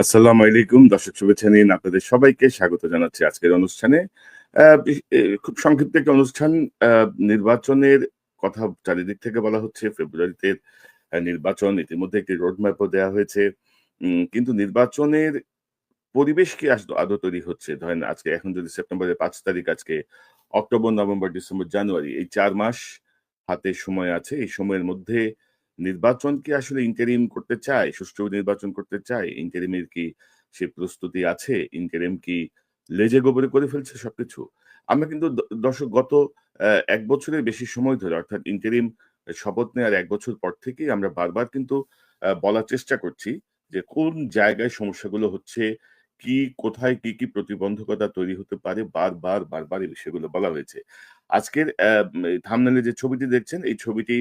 আসসালামু আলাইকুম। দর্শক শুভেচ্ছা নিন আপনাদের সবাইকে স্বাগত জানাচ্ছি আজকের অনুষ্ঠানে। আহ, খুব সংক্ষিপ্ত একটা অনুষ্ঠান। আহ, নির্বাচনের কথা চারিদিক থেকে বলা হচ্ছে। ফেব্রুয়ারিতে নির্বাচন ইতিমধ্যে একটি রোডম্যাপও দেওয়া হয়েছে। কিন্তু নির্বাচনের পরিবেশ কি আদৌ তৈরি হচ্ছে? ধরেন আজকে এখন যদি সেপ্টেম্বরের পাঁচ তারিখ আজকে অক্টোবর নভেম্বর ডিসেম্বর জানুয়ারি এই চার মাস হাতে সময় আছে। এই সময়ের মধ্যে নির্বাচন কি আসলে ইন্টারিম করতে চায়? সুষ্ঠু নির্বাচন করতে চায়? ইন্টারিমের কি সে প্রস্তুতি আছে? ইন্টারিম কি লেজে গোবরে করে ফেলছে সবকিছু? আমরা কিন্তু দর্শক গত এক বছরের বেশি সময় ধরে, অর্থাৎ ইন্টারিম শপথ নেওয়ার এক বছর পর থেকেই আমরা বারবার কিন্তু বলার চেষ্টা করছি যে কোন জায়গায় সমস্যাগুলো হচ্ছে, কি কোথায় কি কি প্রতিবন্ধকতা তৈরি হতে পারে? বারবার বারবার এই বিষয়গুলো বলা হয়েছে। আজকের থামনেলে যে ছবিটি দেখছেন, এই ছবিটি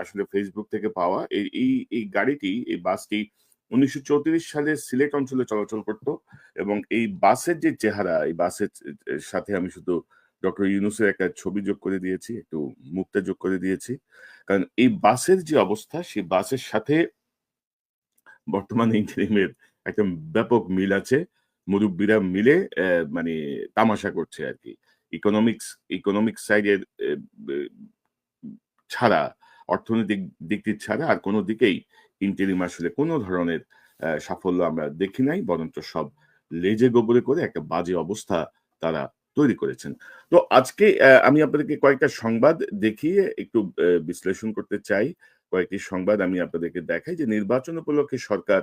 আসলে ফেসবুক থেকে পাওয়া। এই এই গাড়িটি, এই বাসটি উনিশশো চৌত্রিশ সালে সিলেট অঞ্চলে চলাচল করত এবং এই বাসের যে চেহারা, এই বাসের সাথে আমি শুধু ডক্টর ইউনুসের একটা ছবি যোগ করে দিয়েছি, একটু মুক্তা যোগ করে দিয়েছি। কারণ এই বাসের যে অবস্থা, সেই বাসের সাথে বর্তমানে ইন্টারিমের একটা ব্যাপক মিল আছে। মুরব্বীরা মিলে মানে তামাশা করছে আর কি। ইকোনমিক্স ইকোনমিক সাইডের ছাড়া, অর্থনৈতিক দিকটি ছাড়া আর কোনো দিকেই ইন্টারিম আসলে কোনো ধরনের সাফল্য আমরা দেখি নাই, বরঞ্চ সব লেজে গোবরে করে একটা বাজে অবস্থা তারা তৈরি করেছেন। তো আজকে আমি আপনাদেরকে কয়েকটা সংবাদ দেখিয়ে একটু বিশ্লেষণ করতে চাই। কয়েকটি সংবাদ আমি আপনাদেরকে দেখাই যে নির্বাচন উপলক্ষে সরকার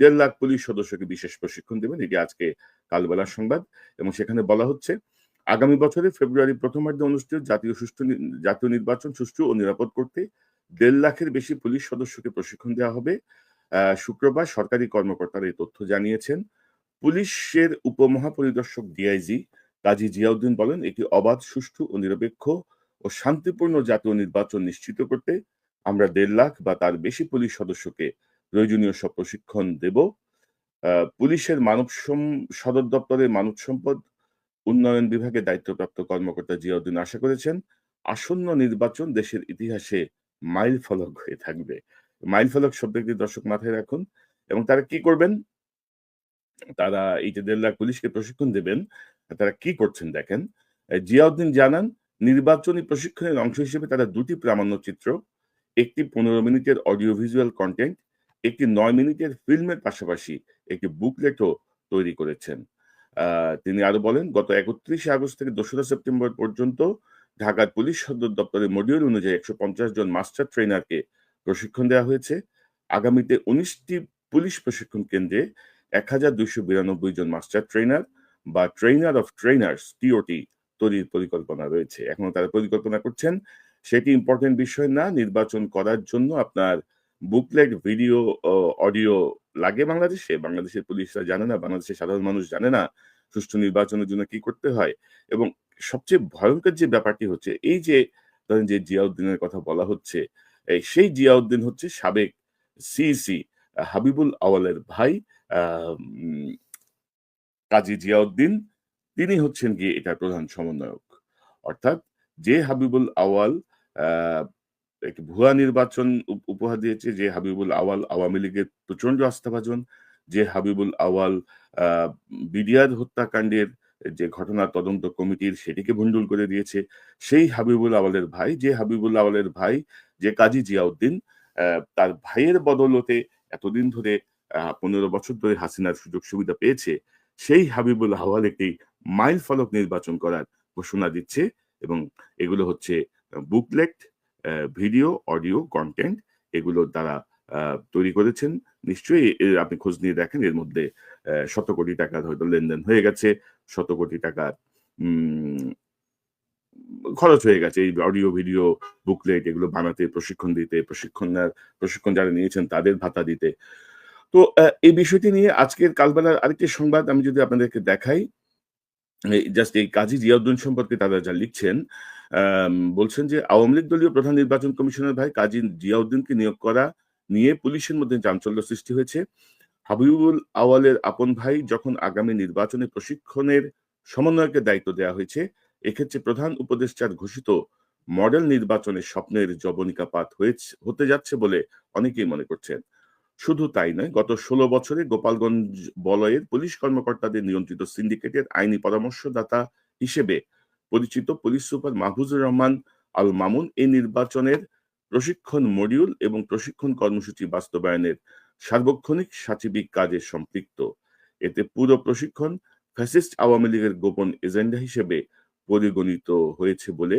দেড় লাখ পুলিশ সদস্যকে বিশেষ প্রশিক্ষণ দেবেন। এটি আজকে কালবেলার সংবাদ এবং সেখানে বলা হচ্ছে, আগামী বছরে ফেব্রুয়ারি প্রথমার্ধে অনুষ্ঠিত জাতীয় সুষ্ঠু জাতীয় নির্বাচন সুষ্ঠু ও নিরাপদ করতে দেড় লাখের বেশি পুলিশ সদস্যকে প্রশিক্ষণ দেওয়া হবে। শুক্রবার সরকারি কর্মকর্তারা এই তথ্য জানিয়েছেন। পুলিশের উপমহাপরিদর্শক ডিআইজি কাজী জিয়াউদ্দিন বলেন, এটি অবাধ, সুষ্ঠু ও নিরপেক্ষ ও শান্তিপূর্ণ জাতীয় নির্বাচন নিশ্চিত করতে আমরা দেড় লাখ বা তার বেশি পুলিশ সদস্যকে প্রয়োজনীয় সব প্রশিক্ষণ দেব। পুলিশের মানব সদর দপ্তরের মানব সম্পদ উন্নয়ন বিভাগে দায়িত্বপ্রাপ্ত কর্মকর্তা জিয়াউদ্দিন আশা করেছেন, আসন্ন নির্বাচন দেশের ইতিহাসে মাইল ফলক হয়ে থাকবে। মাইল ফলক শব্দটি দর্শক মাথায় রাখুন এবং তারা কি করবেন? তারা এই যে দেড় লাখ পুলিশকে প্রশিক্ষণ দেবেন, তারা কি করছেন দেখেন? জিয়াউদ্দিন জানান নির্বাচনী প্রশিক্ষণের অংশ হিসেবে তারা দুটি প্রামাণ্যচিত্র একটি পনেরো মিনিটের অডিও ভিজুয়াল কন্টেন্ট একটি নয় মিনিটের ফিল্মের পাশাপাশি একটি বুকলেটও তৈরি করেছেন। তিনি আরও বলেন, গত একত্রিশে আগস্ট থেকে দোসরা সেপ্টেম্বর পর্যন্ত ঢাকার পুলিশ সদর দপ্তরের মডিউল অনুযায়ী একশো পঞ্চাশ জন মাস্টার ট্রেনারকে প্রশিক্ষণ দেওয়া হয়েছে। আগামীতে উনিশটি পুলিশ প্রশিক্ষণ কেন্দ্রে এক হাজার দুইশো বিরানব্বই জন মাস্টার ট্রেনার বা ট্রেনার অফ ট্রেনার্স টিওটি তৈরির পরিকল্পনা রয়েছে। এখনও তারা পরিকল্পনা করছেন। সেটি ইম্পর্টেন্ট বিষয় না, নির্বাচন করার জন্য আপনার বুকলেট ভিডিও অডিও লাগে বাংলাদেশে? বাংলাদেশের পুলিশরা জানে না, বাংলাদেশের সাধারণ মানুষ জানে না সুষ্ঠু নির্বাচনের জন্য কি করতে হয়? এবং সবচেয়ে ভয়ঙ্কর যে ব্যাপারটি হচ্ছে, এই যে ধরেন যে জিয়াউদ্দিনের কথা বলা হচ্ছে সেই জিয়াউদ্দিন হচ্ছে সাবেক সিইসি হাবিবুল আওয়ালের ভাই কাজী জিয়াউদ্দিন। তিনি হচ্ছেন গিয়ে এটার প্রধান সমন্বয়ক। অর্থাৎ যে হাবিবুল আওয়াল একটি ভুয়া নির্বাচন উপ- উপহার দিয়েছে, যে হাবিবুল আওয়াল আওয়ামী লীগের প্রচণ্ড আস্থাভাজন, যে হাবিবুল আওয়াল বিডিআর হত্যাকাণ্ডের যে ঘটনা তদন্ত কমিটির সেটিকে ভণ্ডুল করে দিয়েছে, সেই হাবিবুল আওয়ালের ভাই, যে হাবিবুল আওয়ালের ভাই, যে কাজী জিয়াউদ্দিন তার ভাইয়ের বদলতে এতদিন ধরে পনেরো বছর ধরে হাসিনার সুযোগ সুবিধা পেয়েছে, সেই হাবিবুল আওয়াল একটি মাইল ফলক নির্বাচন করার ঘোষণা দিচ্ছে এবং এগুলো হচ্ছে বুকলেট ভিডিও অডিও কন্টেন্ট এগুলোর দ্বারা তৈরি করেছেন। নিশ্চয়ই আপনি খোঁজ নিয়ে দেখেন, এর মধ্যে শত কোটি টাকার হয়তো লেনদেন হয়ে গেছে, শত কোটি টাকার খরচ হয়ে গেছে। এই অডিও ভিডিও বুকলেট এগুলো বানাতে, প্রশিক্ষণ দিতে, প্রশিক্ষণ প্রশিক্ষণ যারা নিয়েছেন তাদের ভাতা দিতে। তো এই বিষয়টি নিয়ে আজকের কালবেলার আরেকটি সংবাদ আমি যদি আপনাদেরকে দেখাই জাস্ট এই কাজী জিয়াউদ্দিন সম্পর্কে তারা যা লিখছেন বলছেন যে আওয়ামী লীগ দলীয় প্রধান নির্বাচন কমিশনার ভাই কাজী জিয়াউদ্দিনকে নিয়োগ করা নিয়ে পুলিশের মধ্যে চাঞ্চল্য সৃষ্টি হয়েছে। হাবিবুল আওয়ালের আপন ভাই যখন আগামী নির্বাচনে প্রশিক্ষণের সমন্বয়কের দায়িত্ব দেওয়া হয়েছে, এক্ষেত্রে প্রধান উপদেষ্টার ঘোষিত মডেল নির্বাচনের স্বপ্নের জবনিকাপাত হয়েছে, হতে যাচ্ছে বলে অনেকেই মনে করছেন। শুধু তাই নয়, গত ষোলো বছরে গোপালগঞ্জ বলয়ের পুলিশ কর্মকর্তাদের নিয়ন্ত্রিত সিন্ডিকেটের আইনি পরামর্শদাতা হিসেবে পরিচিত পুলিশ সুপার মাহফুজুর রহমান আল মামুন এই নির্বাচনের প্রশিক্ষণ মডিউল এবং প্রশিক্ষণ কর্মসূচি বাস্তবায়নের সার্বক্ষণিক সাচিবিক কাজে সম্পৃক্ত। এতে পুরো প্রশিক্ষণ ফ্যাসিস্ট আওয়ামী লীগের গোপন এজেন্ডা হিসেবে পরিগণিত হয়েছে বলে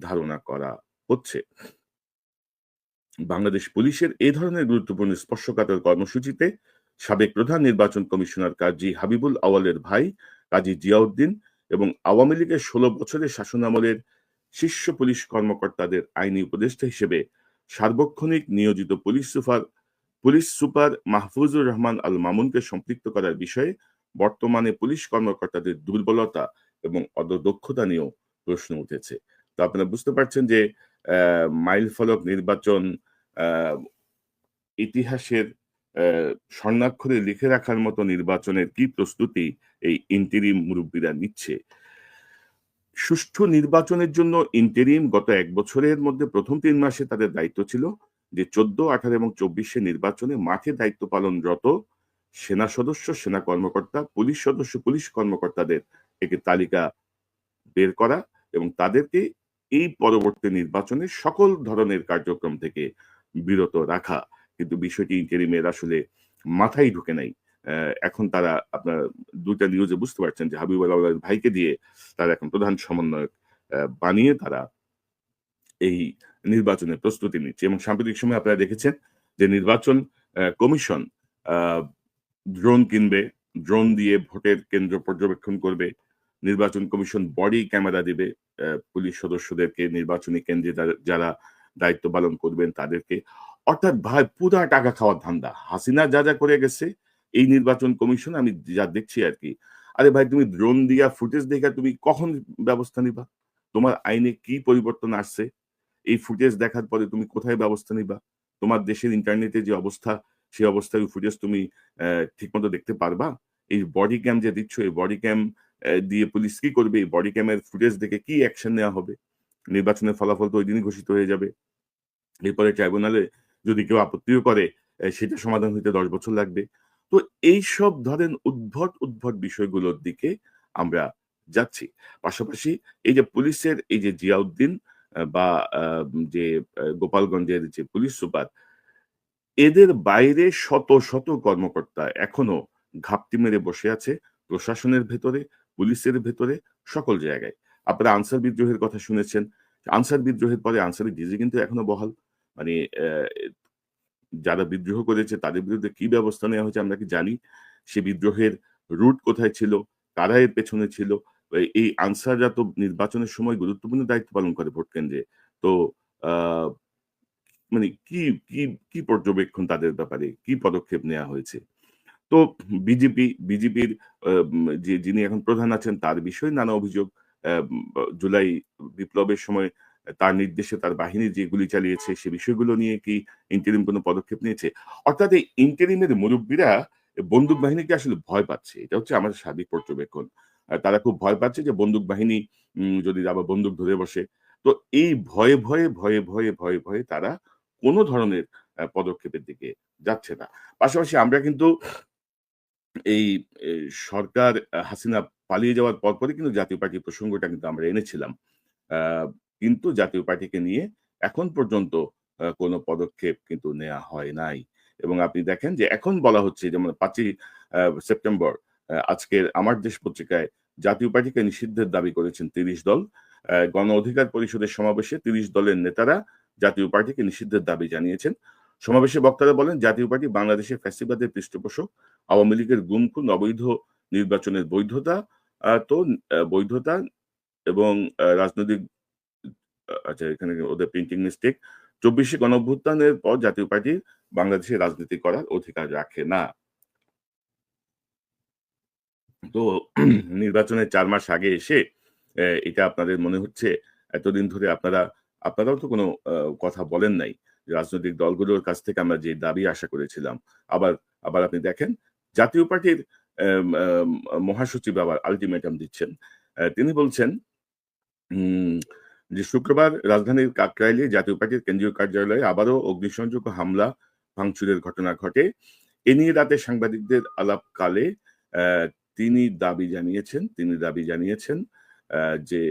ধারণা করা হচ্ছে। বাংলাদেশ পুলিশের এ ধরনের গুরুত্বপূর্ণ স্পর্শকাতর কর্মসূচিতে সাবেক প্রধান নির্বাচন কমিশনার কাজী হাবিবুল আওয়ালের ভাই কাজী জিয়াউদ্দিন এবং আওয়ামী লীগের ষোলো বছরের শাসনামলের শীর্ষ পুলিশ কর্মকর্তাদের আইনি উপদেষ্টা হিসেবে সার্বক্ষণিক নিয়োজিত police super police super Mahfuzur Rahman Al মামুনকে সম্পৃক্ত করার বিষয়ে বর্তমানে পুলিশ কর্মকর্তাদের দুর্বলতা এবং অদক্ষতা নিয়েও প্রশ্ন উঠেছে। তো আপনারা বুঝতে পারছেন যে মাইল ফলক নির্বাচন ইতিহাসের স্বর্ণাক্ষরে লিখে রাখার মতো নির্বাচনের কি প্রস্তুতি এই ইন্টেরিম মুরব্বীরা নিচ্ছে? সুষ্ঠু নির্বাচনের জন্য ইন্টেরিম গত এক বছরের মধ্যে প্রথম তিন মাসে তাদের দায়িত্ব ছিল যে চোদ্দ, আঠারো এবং চব্বিশে নির্বাচনে মাঠে দায়িত্ব পালনরত সেনা সদস্য, সেনা কর্মকর্তা, পুলিশ সদস্য, পুলিশ কর্মকর্তাদের একটি তালিকা বের করা এবং তাদেরকে এই পরবর্তী নির্বাচনে সকল ধরনের কার্যক্রম থেকে বিরত রাখা। কিন্তু বিষয়টি ইন্টারিমের আসলে মাথায় ঢুকে নাই। এখন তারা আপনার দুইটা নিউজে বুঝতে পারছেন যে হাবিব আল্লাহ ভাইকে দিয়ে তারা এখন প্রধান সমন্বয়ক বানিয়ে তারা এই নির্বাচনের প্রস্তুতি নিচ্ছে। এবং সাম্প্রতিক সময় আপনারা দেখেছেন যে নির্বাচন কমিশন ড্রোন কিনবে ড্রোন দিয়ে ভোটের কেন্দ্র পর্যবেক্ষণ করবে নির্বাচন কমিশন বডি ক্যামেরা দিবে পুলিশ সদস্যদেরকে, নির্বাচনী কেন্দ্রে যারা দায়িত্ব পালন করবেন তাদেরকে। অর্থাৎ ভাই, পুরা টাকা খাওয়ার ধান্দা। হাসিনা যা যা করে গেছে, এই নির্বাচন কমিশন আমি যা দেখছি আর কি। আরে ভাই, তুমি ড্রোন দিয়া ফুটেজ দেখা তুমি কখন ব্যবস্থা নিবা? তোমার আইনে কি পরিবর্তন আসছে? এই ফুটেজ দেখার পরে তুমি কোথায় ব্যবস্থা নিবা? তোমার দেশের ইন্টারনেটে যে অবস্থা, সেই অবস্থায় ফুটেজ তুমি ঠিকমতো দেখতে পারবা? এই বডি ক্যাম যে দিচ্ছ, এই বডি ক্যাম দিয়ে পুলিশ কি করবে? এই বডি ক্যামের ফুটেজ দেখে কি অ্যাকশন নেওয়া হবে? নির্বাচনের ফলাফল তো ওই দিনই ঘোষিত হয়ে যাবে। এরপরে ট্রাইব্যুনালে যদি কেউ আপত্তিও করে সেটা সমাধান হইতে দশ বছর লাগবে। তো এই সব ধরেন উদ্ভট উদ্ভট বিষয়গুলোর দিকে আমরা যাচ্ছি। পাশাপাশি এই যে পুলিশের এই যে জিয়াউদ্দিন বা যে গোপালগঞ্জের যে পুলিশ সুপার, এদের বাইরে শত শত কর্মকর্তা এখনও ঘাপটি মেরে বসে আছে প্রশাসনের ভেতরে পুলিশের ভেতরে সকল জায়গায়। আপনারা আনসার বিদ্রোহের কথা শুনেছেন। আনসার বিদ্রোহের পরে আনসারি ডিজি কিন্তু এখনও বহাল। মানে যারা বিদ্রোহ করেছে, তাদের বিরুদ্ধে কি ব্যবস্থা নেওয়া হয়েছে আমরা কি জানি? সে বিদ্রোহের রুট কোথায় ছিল? কারা এর পেছনে ছিল? এই আনসাররা তো নির্বাচনের সময় গুরুত্বপূর্ণ দায়িত্ব পালন করে ভোট কেন্দ্রে। তো মানে কি কি কি পর্যবেক্ষণ তাদের ব্যাপারে? কি পদক্ষেপ নেওয়া হয়েছে? তো বিজেপি, বিজেপির যে যিনি এখন প্রধান আছেন, তার বিষয়ে নানা অভিযোগ জুলাই বিপ্লবের সময় তার নির্দেশে তার বাহিনী যে গুলি চালিয়েছে, সে বিষয়গুলো নিয়ে কি ইন্টারিম কোনো পদক্ষেপ নিয়েছে? অর্থাৎ এই ইন্টারিমের মুরব্বীরা বন্দুক বাহিনীকে আসলে ভয় পাচ্ছে। এটা হচ্ছে আমাদের সার্বিক পর্যবেক্ষণ। তারা খুব ভয় পাচ্ছে যে বন্দুক বাহিনী যদি আবার বন্দুক ধরে বসে। তো এই ভয়ে ভয়ে ভয়ে ভয়ে ভয়ে ভয়ে তারা কোনো ধরনের পদক্ষেপের দিকে যাচ্ছে না। পাশাপাশি আমরা কিন্তু এই সরকার হাসিনা পালিয়ে যাওয়ার পরপরই কিন্তু জাতীয় পার্টি প্রসঙ্গটা কিন্তু আমরা এনেছিলাম। কিন্তু জাতীয় পার্টিকে নিয়ে এখন পর্যন্ত কোনো পদক্ষেপ কিন্তু নেওয়া হয় নাই। এবং আপনি দেখেন যে এখন বলা হচ্ছে যেমন পাঁচই সেপ্টেম্বর আজকের আমার দেশ পত্রিকায় জাতীয় পার্টিকে নিষিদ্ধের দাবি করেছেন তিরিশ দল। গণ অধিকার পরিষদের সমাবেশে তিরিশ দলের নেতারা জাতীয় পার্টিকে নিষিদ্ধের দাবি জানিয়েছেন। সমাবেশে বক্তারা বলেন, জাতীয় পার্টি বাংলাদেশের ফ্যাসিবাদের পৃষ্ঠপোষক, আওয়ামী লীগের গুমখুন অবৈধ নির্বাচনের বৈধতা তো বৈধতা এবং রাজনৈতিক আচ্ছা এখানে ওদের প্রিন্টিং মিস্টেক চব্বিশে গণভ্যুত্থানের পর জাতীয় পার্টি বাংলাদেশে রাজনীতি করার অধিকার রাখে না। তো, নির্বাচনের চার মাস আগে এসে এটা আপনাদের মনে হচ্ছে? এতদিন ধরে আপনারা, আপনারাও তো কোনো কথা বলেন নাই। রাজনৈতিক দলগুলোর কাছ থেকে আমরা যে দাবি আশা করেছিলাম। আবার আবার আপনি দেখেন, জাতীয় পার্টির মহাসচিব আবার আলটিমেটাম দিচ্ছেন। তিনি বলছেন যে শুক্রবার রাজধানীর কাকরাইলে জাতীয় পার্টির কেন্দ্রীয় কার্যালয়ে আবারও অগ্নিসংযোগ হামলা, ভাঙচুরের ঘটনা ঘটে। এ নিয়ে রাতে সাংবাদিকদের আলাপকালে তিনি দাবি জানিয়েছেন, তিনি দাবি জানিয়েছেন যে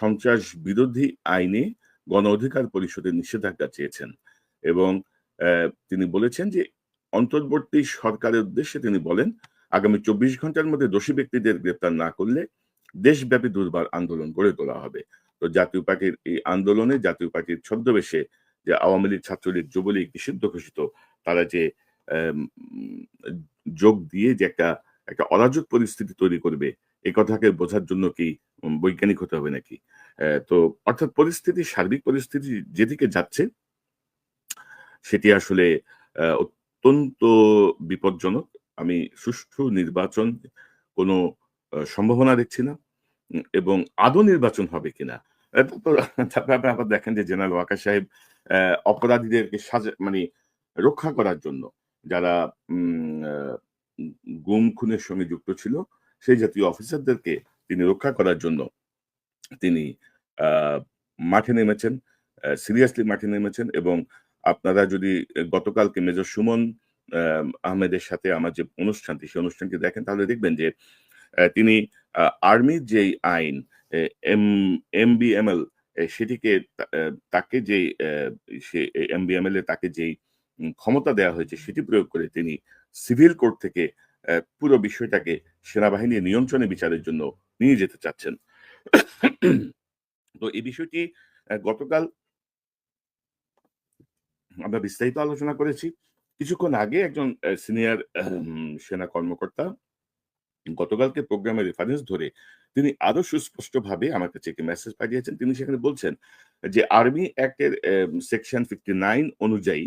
সন্ত্রাস বিরোধী আইনে গণ অধিকার পরিষদের নিষেধাজ্ঞা চেয়েছেন। এবং তিনি বলেছেন যে অন্তর্বর্তী সরকারের উদ্দেশ্যে তিনি বলেন, আগামী চব্বিশ ঘণ্টার মধ্যে দোষী ব্যক্তিদের গ্রেপ্তার না করলে দেশব্যাপী দুর্বার আন্দোলন গড়ে তোলা হবে। তো জাতীয় পার্টির এই আন্দোলনে জাতীয় পার্টির ছদ্মবেশে যে আওয়ামী লীগ ছাত্রলীগ যুবলীগ নিষিদ্ধ ঘোষিত, তারা যে যোগ দিয়ে যে একটা একটা অরাজক পরিস্থিতি তৈরি করবে এই কথাকে বোঝার জন্য কি বৈজ্ঞানিক হতে হবে নাকি? তো অর্থাৎ পরিস্থিতি সার্বিক পরিস্থিতি যেদিকে যাচ্ছে সেটি আসলে অত্যন্ত বিপজ্জনক। আমি সুষ্ঠু নির্বাচন কোনো সম্ভাবনা দেখছি না এবং আদৌ নির্বাচন হবে কিনা। তারপর আপনি আবার দেখেন যে জেনারেল ওয়াকার সাহেব অপরাধীদেরকে সাজা মানে রক্ষা করার জন্য যারা গুম খুনের সঙ্গে যুক্ত ছিল, সেই জাতীয় অফিসারদেরকে তিনি রক্ষা করার জন্য তিনি মাঠে নেমেছেন সিরিয়াসলি মাঠে নেমেছেন এবং আপনারা যদি গতকালকে মেজর সুমন আহ, আহমেদের সাথে আমার যে অনুষ্ঠানটি সেই অনুষ্ঠানটি দেখেন তাহলে দেখবেন যে তিনি আর্মির যেই আইন M M B M L সেটিকে তাকে যে সে এম বি এ তাকে যেই ক্ষমতা দেওয়া হয়েছে সেটি প্রয়োগ করে তিনি সিভিল কোর্ট থেকে পুরো বিষয়টাকে সেনাবাহিনীর নিয়ন্ত্রণে বিচারের জন্য নিয়ে যেতে চাচ্ছেন। তো এই বিষয়টি গতকাল আমরা বিস্তারিত আলোচনা করেছি। কিছুক্ষণ আগে একজন সিনিয়র সেনা কর্মকর্তা গতকালকে প্রোগ্রামের রেফারেন্স ধরে তিনি আরও সুস্পষ্টভাবে আমার কাছে একটি মেসেজ পাঠিয়েছেন। তিনি সেখানে বলছেন যে আর্মি অ্যাক্টের সেকশন ফিফটি নাইন অনুযায়ী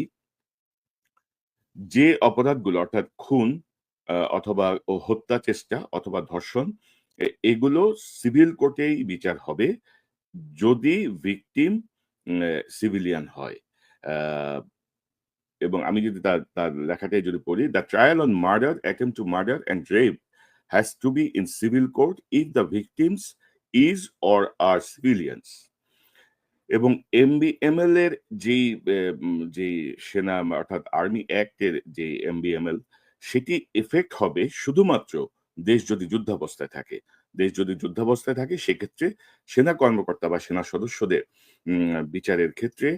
যে অপরাধগুলো, অর্থাৎ খুন অথবা হত্যা চেষ্টা অথবা ধর্ষণ এগুলো সিভিল কোর্টেই বিচার হবে যদি ভিকটিম সিভিলিয়ান হয়। এবং আমি যদি তার তার লেখাটাই যদি পড়ি the trial on murder attempt to murder and rape has to be in civil court if the victims is or are civilians এবং এমবিএমএল এর যেই যে সেনা অর্থাৎ আর্মি অ্যাক্টের যে এমবিএমএল সেটি এফেক্ট হবে শুধুমাত্র দেশ যদি যুদ্ধাবস্থায় থাকে। দেশ যদি যুদ্ধাবস্থায় থাকে, সেক্ষেত্রে সেনা কর্মকর্তা বা সেনা সদস্যদের বিচারের ক্ষেত্রে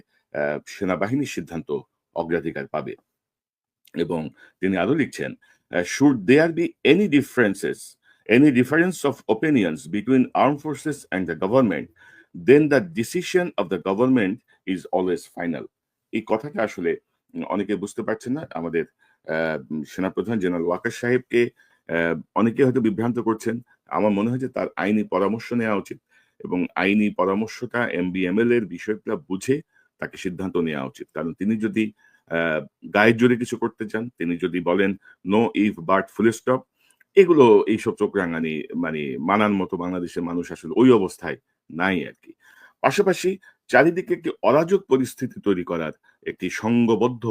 সেনাবাহিনীর সিদ্ধান্ত অগ্রাধিকার পাবে। এবং তিনি আরও লিখছেন should there be any differences any difference of opinions between arm forces and the government then the decision of the government is always final এই কথাটা আসলে অনেকে বুঝতে পারছেন না। আমাদের সেনাপ্রধান জেনারেল ওয়াকার সাহেবকে অনেকে হয়তো বিভ্রান্ত করছেন। আমার মনে হয় যে তার আইনি পরামর্শ নেওয়া উচিত এবং আইনি পরামর্শটা এমবিএমএল এর বিষয়টা বুঝে তাকে সিদ্ধান্ত নেওয়া উচিত। কারণ তিনি যদি গায়ের জোরে কিছু করতে চান, তিনি যদি বলেন no if but full stop এগুলো, এইসব চোখ রাঙানি মানে মানার মতো বাংলাদেশের মানুষ আসলে ওই অবস্থায় নাই আর কি। পাশাপাশি চারিদিকে একটি অরাজক পরিস্থিতি তৈরি করার একটি সংঘবদ্ধ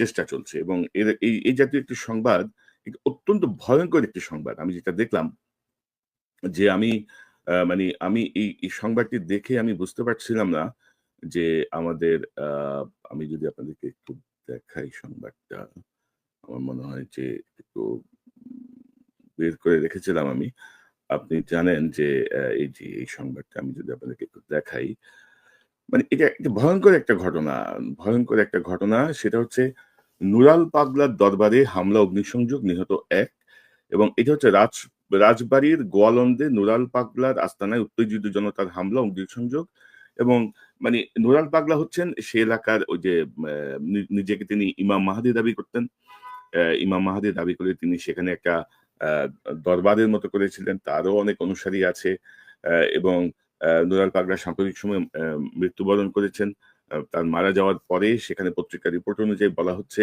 চেষ্টা চলছে এবং এর, এই এই জাতীয় একটি সংবাদ অত্যন্ত ভয়ঙ্কর একটি সংবাদ। আমি যেটা দেখলাম যে আমি মানে আমি এই সংবাদটি দেখে আমি বুঝতে পারছিলাম না যে আমাদের আমি যদি আপনাদেরকে একটু দেখাই সংবাদটা, আমার মনে হয় যে একটু বের করে রেখেছিলাম আমি। আপনি জানেন যে এই যে, এই সংবাদটা আমি যদি আপনাদেরকে একটু দেখাই মানে এটা একটা ভয়ঙ্কর একটা ঘটনা, ভয়ঙ্কর একটা ঘটনা। সেটা হচ্ছে নুরাল পাগলার দরবারে হামলা, অগ্নিসংযোগ নিহত এক এবং এটা হচ্ছে রাজ, রাজবাড়ির গোয়ালন্দে নুরাল পাগলার আস্তানায় উত্তেজিত জনতার হামলা, অগ্নিসংযোগ এবং মানে নুরাল পাগলা হচ্ছেন, সে এলাকার ওই যে নিজেকে তিনি ইমাম মাহাদি দাবি করতেন। ইমাম মাহাদি দাবি করে তিনি সেখানে একটা দরবারের মতো করেছিলেন। তারও অনেক অনুসারী আছে এবং নুরাল পাগলা সাম্প্রতিক সময় মৃত্যুবরণ করেছেন। তার মারা যাওয়ার পরে সেখানে পত্রিকার রিপোর্ট অনুযায়ী বলা হচ্ছে,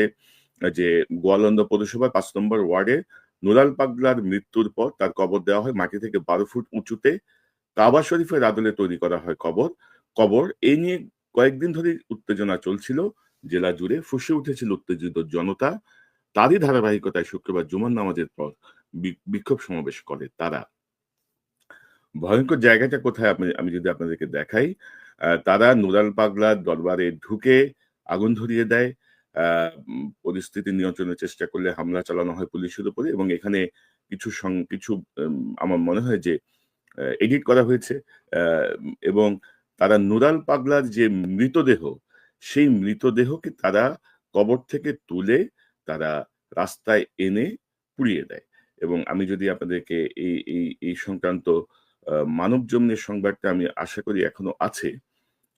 যে গোয়ালন্দ পৌরসভার পাঁচ নম্বর ওয়ার্ডে নুরাল পাগলার মৃত্যুর পর তার কবর দেওয়া হয় মাটি থেকে বারো ফুট উঁচুতে। কাবা শরীফের আদলে তৈরি করা হয় কবর। কবর এই নিয়ে কয়েকদিন ধরে উত্তেজনা চলছিল। জেলা জুড়ে ফুসে উঠেছিল উত্তেজিত জনতা। তারই ধারাবাহিকতায় শুক্রবার জুমার নামাজের পর বিক্ষোভ সমাবেশ করে তারা। ভয়ঙ্কর জায়গাটা কোথায় আপনি, আমি যদি আপনাদেরকে দেখাই তারা নুরাল পাগলার দরবারে ঢুকে আগুন ধরিয়ে দেয়। পরিস্থিতি নিয়ন্ত্রণের চেষ্টা করলে হামলা চালানো হয় পুলিশের উপরে এবং এখানে কিছু কিছু আমার মনে হয় যে এডিট করা হয়েছে। এবং তারা নুরাল পাগলার যে মৃতদেহ, সেই মৃতদেহকে তারা কবর থেকে তুলে তারা রাস্তায় এনে পুড়িয়ে দেয়। এবং আমি যদি আপনাদেরকে এই এই এই সংক্রান্ত আ মানবজমিনের সংবাদটা আমি আশা করি এখনও আছে।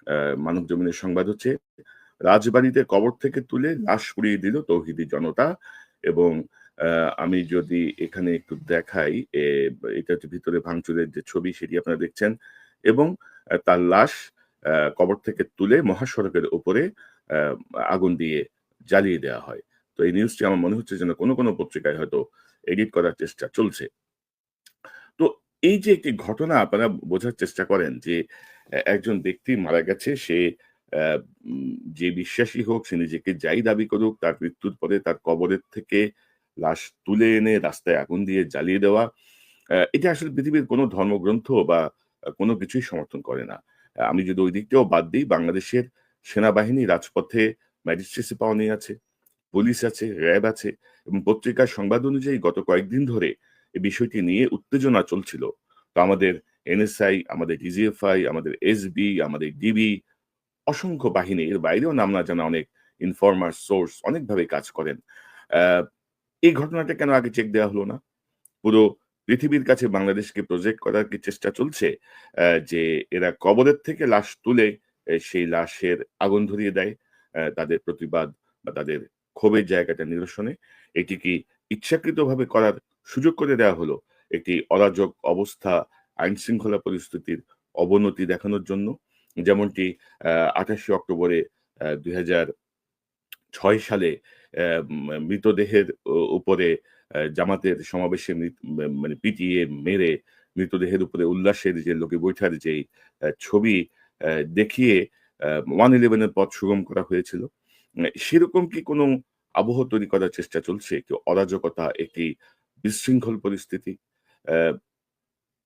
আ মানবজমিনের সংবাদ হচ্ছে, রাজবাড়িতে কবর থেকে তুলে লাশ পুড়িয়ে দিল তৌহিদি জনতা এবং আমি যদি এখানে একটু দেখাই, এটা হচ্ছে ভিতরে ভাঙচুরের যে ছবি সেটি আপনারা দেখছেন এবং তার লাশ কবর থেকে তুলে মহাসড়কের উপরে আগুন দিয়ে জ্বালিয়ে দেওয়া হয়। তো এই নিউজটি আমার মনে হচ্ছে যেন কোনো কোনো পত্রিকায় হয়তো এডিট করার চেষ্টা চলছে। তো এই যে একটি ঘটনা আপনারা বোঝার চেষ্টা করেন যে একজন ব্যক্তি মারা গেছে, সে যে বিশ্বাসী হোক, সে নিজেকে যাই দাবি করুক, তার মৃত্যুর পরে তার কবরের থেকে লাশ তুলে এনে রাস্তায় আগুন দিয়ে জ্বালিয়ে দেওয়া। এটা আসলে পৃথিবীর কোনো ধর্মগ্রন্থ বা কোন কিছুই সমর্থন করে না। আমি যদি ওই দিকটাও বাদ দিই বাংলাদেশের সেনাবাহিনী রাজপথে ম্যাজিস্ট্রেসি পাওয়া নিয়ে আছে, পুলিশ আছে, র‍্যাব আছে এবং পত্রিকার সংবাদ অনুযায়ী গত কয়েকদিন ধরে এই বিষয়টি নিয়ে উত্তেজনা চলছিল। তো আমাদের এনএসআই, আমাদের ডিজিএফআই, আমাদের এসবি, আমাদের ডিবি অসংখ্য বাহিনী এর বাইরেও নাম না জানা অনেক ইনফর্মার, সোর্স অনেকভাবে কাজ করেন। এই ঘটনাটা কেন আগে চেক দেওয়া হলো না? পুরো পৃথিবীর কাছে বাংলাদেশকে প্রজেক্ট করার কি চেষ্টা চলছে? যে এরা কবরের থেকে লাশ তুলে সেই লাশের আগুন ধরিয়ে দেয় তাদের প্রতিবাদ বা তাদের ক্ষোভের জায়গাটা নিরসনে। এটি কি ইচ্ছাকৃতভাবে করার সুযোগ করে দেওয়া হলো? একটি অরাজক অবস্থা, আইনশৃঙ্খলা পরিস্থিতির অবনতি দেখানোর জন্য? যেমনটি আ ২৮ অক্টোবরে আ ২০০৬ সালে মৃতদেহের উপরে জামাতের সমাবেশে মানে পিটিয়ে মেরে মৃতদেহের উপরে উল্লাসের যে লোকে বৈঠার আ ছবি দেখিয়ে ওয়ান ইলেভেনের পথ সুগম করা হয়েছিল। সেরকম কি কোনো আবহ তৈরি করার চেষ্টা চলছে? একটি অরাজকতা, একটি বিশৃঙ্খল পরিস্থিতি?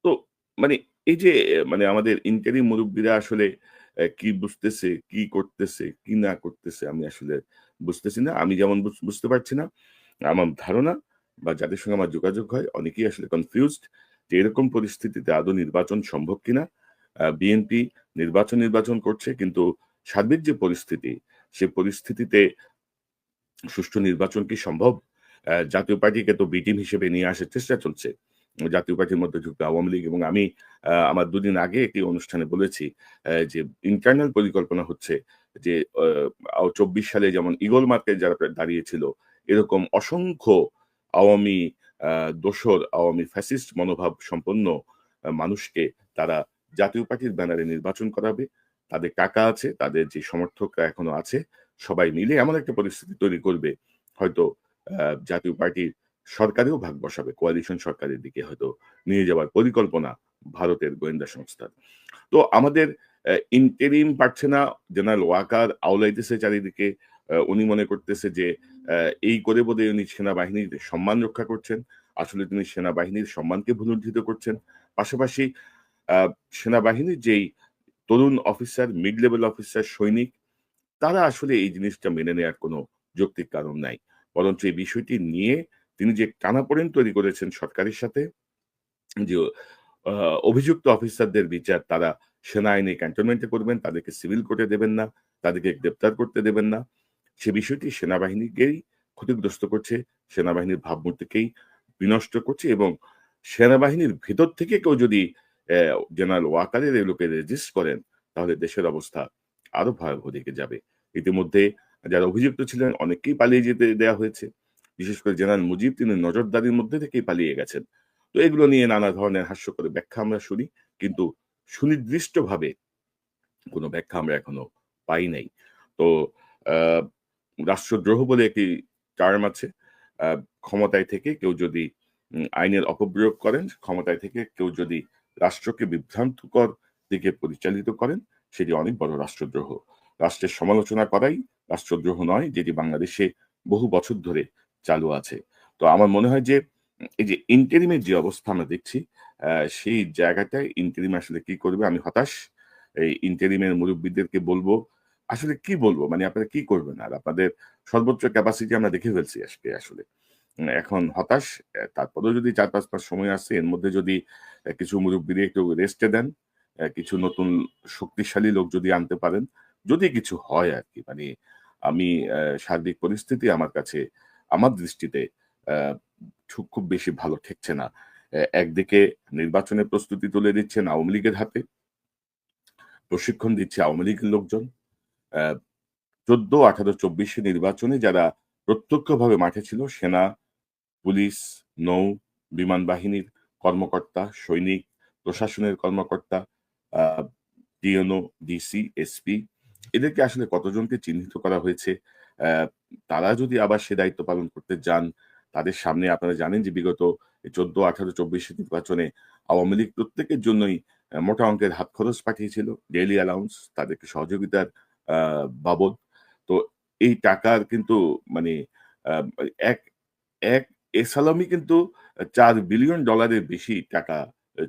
তো মানে এই যে মানে আমাদের ইন্টারিম মুরুব্বিরা আসলে কি বুঝতেছে, কি করতেছে, কি না করতেছে আমি আসলে বুঝতেছি না। আমি যেমন বুঝ বুঝতে পারছি না, আমার ধারণা বা যাদের সঙ্গে আমার যোগাযোগ হয় অনেকেই আসলে কনফিউজড যে এরকম পরিস্থিতিতে আদৌ নির্বাচন সম্ভব কিনা? বিএনপি নির্বাচন, নির্বাচন করছে কিন্তু সার্বিক যে পরিস্থিতি, সে পরিস্থিতিতে সুষ্ঠু নির্বাচন কি সম্ভব? জাতীয় পার্টিকে তো বিটিম হিসেবে নিয়ে আসার চেষ্টা চলছে। জাতীয় পার্টির মধ্যে ঢুকবে আওয়ামী লীগ এবং আমি আমার দুদিন আগে একটি অনুষ্ঠানে বলেছি যে ইন্টারনাল পরিকল্পনা হচ্ছে যে ২৪ সালে যেমন ঈগল মার্কে যারা দাঁড়িয়েছিল এরকম অসংখ্য আওয়ামী দোসর, আওয়ামী ফ্যাসিস্ট মনোভাব সম্পন্ন মানুষকে তারা জাতীয় পার্টির ব্যানারে নির্বাচন করাবে। তাদের টাকা আছে, তাদের যে সমর্থকরা এখনও আছে সবাই মিলে এমন একটা পরিস্থিতি তৈরি করবে হয়তো জাতীয় পার্টির সরকারেও ভাগ বসাবে। কোয়ালিশন সরকারের দিকে হয়তো নিয়ে যাওয়ার পরিকল্পনা ভারতের গোয়েন্দা সংস্থার। তো আমাদের ইন্টারিম পারছে না, জেনারেল ওয়াকার আওলাইতেছে চারিদিকে। উনি মনে করতেছে যে এই করে বোধহয় উনি সেনাবাহিনীর সম্মান রক্ষা করছেন। আসলে তিনি সেনাবাহিনীর সম্মানকে ভুলুণ্ঠিত করছেন। পাশাপাশি সেনাবাহিনীর যেই তরুণ অফিসার, মিড লেভেল অফিসার, সৈনিক তারা আসলে এই জিনিসটা মেনে নেওয়ার কোন যৌক্তিক কারণ নাই। বরঞ্চ এই বিষয়টি নিয়ে তিনি যে টানাপোড়েন তৈরি করেছেন সরকারের সাথে যে অভিযুক্ত অফিসারদের বিচার তারা সেনা আইনে ক্যান্টনমেন্টে করবেন, তাদেরকে সিভিল কোর্টে দেবেন না, তাদেরকে গ্রেপ্তার করতে দেবেন না। সে বিষয়টি সেনাবাহিনীকেই ক্ষতিগ্রস্ত করছে, সেনাবাহিনীর ভাবমূর্তিকেই বিনষ্ট করছে এবং সেনাবাহিনীর ভেতর থেকে কেউ যদি জেনারেল ওয়াকারের এগুলোকে রেজিস্ট করেন তাহলে দেশের অবস্থা আরও ভয়াবহ দিকে যাবে। ইতিমধ্যে যারা অভিযুক্ত ছিলেন অনেককেই পালিয়ে যেতে দেয়া হয়েছে। বিশেষ করে জেনারেল মুজিব তিনি নজরদারির মধ্যে থেকেই পালিয়ে গেছেন। তো এগুলো নিয়ে নানা ধরনের হাস্যকর ব্যাখ্যা আমরা শুনি। কিন্তু সুনির্দিষ্টভাবে কোনো ব্যাখ্যা আমরা এখনও পাই নাই। তো রাষ্ট্রদ্রোহ বলে একটি টার্ম আছে। ক্ষমতায় থেকে কেউ যদি আইনের অপপ্রয়োগ করেন, ক্ষমতায় থেকে কেউ যদি রাষ্ট্রকে বিভ্রান্তকর দিকে পরিচালিত করেন, সেটি অনেক বড় রাষ্ট্রদ্রোহ। রাষ্ট্রের সমালোচনা করাই রাষ্ট্রদ্রোহ নয়, যেটি বাংলাদেশে বহু বছর ধরে চালু আছে। তো আমার মনে হয় যে এই যে ইন্টারিম এর যে অবস্থা আমরা দেখছি, সেই জায়গাটায় ইন্টারিম আসলে কি করবে আমি হতাশ। এই ইন্টারিম এর মুরুব্বিদেরকে বলব আসলে কি বলব? মানে আপনারা কি করবেন? আর আপনাদের সর্বোচ্চ ক্যাপাসিটি আমরা দেখে ফেলছি আজকে আসলে। এখন হতাশ। তারপরেও যদি ৪-৫ মাস সময় আছে এর মধ্যে যদি কিছু মুরুব্বিরে একটু রেস্টে দেন, কিছু নতুন শক্তিশালী লোক যদি আনতে পারেন, যদি কিছু হয় আর কি মানে আমি সার্বিক পরিস্থিতি আমার কাছে আমার দৃষ্টিতে খুব বেশি ভালো ঠেকছে না। একদিকে নির্বাচনের প্রস্তুতি তুলে দিচ্ছেন আওয়ামী লীগের হাতে। প্রশিক্ষণ দিচ্ছে আওয়ামী লীগের লোকজন। ১৪, ১৮, ২৪ নির্বাচনে যারা প্রত্যক্ষভাবে মাঠে ছিল সেনা, পুলিশ, নৌ, বিমান বাহিনীর কর্মকর্তা, সৈনিক, প্রশাসনের কর্মকর্তা, ডিএনও, ডিসি, এসপি এদেরকে আসলে কতজনকে চিহ্নিত করা হয়েছে? তারা যদি আবার সে দায়িত্ব পালন করতে যান, তাদের সামনে আপনারা জানেন যে বিগত ১৪, ১৮, ২৪ এর নির্বাচনে আওয়ামী লীগ প্রত্যেকের জন্যই মোটা অঙ্কের হাত খরচ পাঠিয়েছিল। ডেইলি অ্যালাউন্স তাদেরকে সহযোগিতার বাবদ। তো এই টাকার কিন্তু মানে এক এক এসালামই কিন্তু চার বিলিয়ন ডলারের বেশি টাকা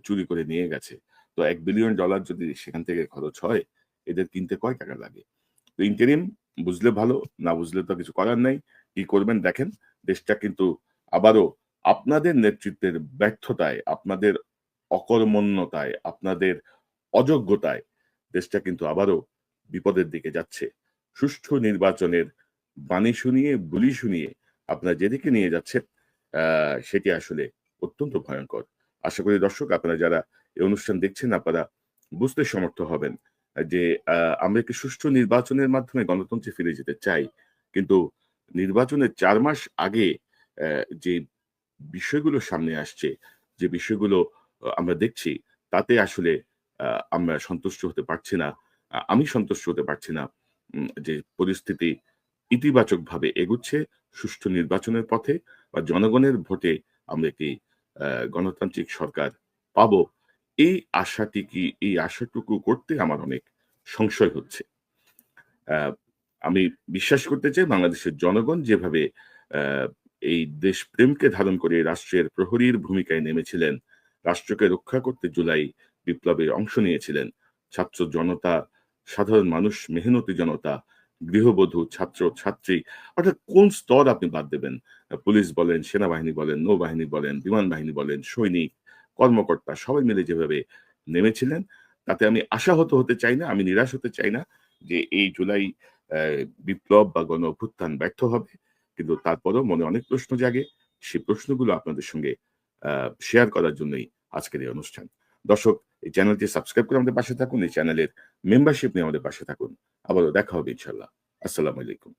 চুরি করে নিয়ে গেছে। তো $১ বিলিয়ন ডলার যদি সেখান থেকে খরচ হয়, এদের কিনতে কয় টাকা লাগে? তো ইন্টারিম বুঝলে ভালো, না বুঝলে তো কিছু করার নাই। কি করবেন দেখেন। দেশটা কিন্তু আবারও আপনাদের নেতৃত্বের ব্যর্থতায়, আপনাদের অকর্মণ্যতায়, আপনাদের অযোগ্যতায় দেশটা কিন্তু আবারও বিপদের দিকে যাচ্ছে। সুষ্ঠু নির্বাচনের বাণী শুনিয়ে, বুলি শুনিয়ে আপনারা যেদিকে নিয়ে যাচ্ছেন অ্যা সেটি আসলে অত্যন্ত ভয়ংকর। আশা করি দর্শক আপনারা যারা এই অনুষ্ঠান দেখছেন আপনারা বুঝতে সমর্থ হবেন যে আমরা একটি সুষ্ঠু নির্বাচনের মাধ্যমে গণতন্ত্রে ফিরে যেতে চাই। কিন্তু নির্বাচনের চার মাস আগে যে বিষয়গুলো সামনে আসছে, যে বিষয়গুলো আমরা দেখছি তাতে আসলে আমরা সন্তুষ্ট হতে পারছি না। আমি সন্তুষ্ট হতে পারছি না। যে পরিস্থিতি ইতিবাচকভাবে এগুচ্ছে সুষ্ঠু নির্বাচনের পথে বা জনগণের ভোটে আমরা একটি গণতান্ত্রিক সরকার পাব এই আশাটি কি এই আশাটুকু করতে আমার অনেক সংশয় হচ্ছে। আমি বিশ্বাস করতে চাই বাংলাদেশের জনগণ যেভাবে এই দেশপ্রেমকে ধারণ করে রাষ্ট্রের প্রহরীর ভূমিকায় নেমেছিলেন, রাষ্ট্রকে রক্ষা করতে জুলাই বিপ্লবে অংশ নিয়েছিলেন। ছাত্র জনতা, সাধারণ মানুষ, মেহনতি জনতা, গৃহবধূ, ছাত্র, ছাত্রী অর্থাৎ কোন স্তর আপনি বাদ দেবেন? পুলিশ বলেন, সেনাবাহিনী বলেন, নৌবাহিনী বলেন, বিমান বাহিনী বলেন, সৈনিক, কর্মকর্তা সবাই মিলে যেভাবে নেমেছিলেন তাতে আমি আশাহত হতে চাই না, আমি নিরাশ হতে চাই না যে এই জুলাই বিপ্লব বা গণ অভ্যুত্থান ব্যর্থ হবে। কিন্তু তারপরেও মনে অনেক প্রশ্ন জাগে। সেই প্রশ্নগুলো আপনাদের সঙ্গে শেয়ার করার জন্যই আজকের এই অনুষ্ঠান। দর্শক এই চ্যানেলটি সাবস্ক্রাইব করে আমাদের পাশে থাকুন। এই চ্যানেলের মেম্বারশিপ নিয়ে আমাদের পাশে থাকুন। আবারও দেখা হবে ইনশাল্লাহ আসসালামু আলাইকুম।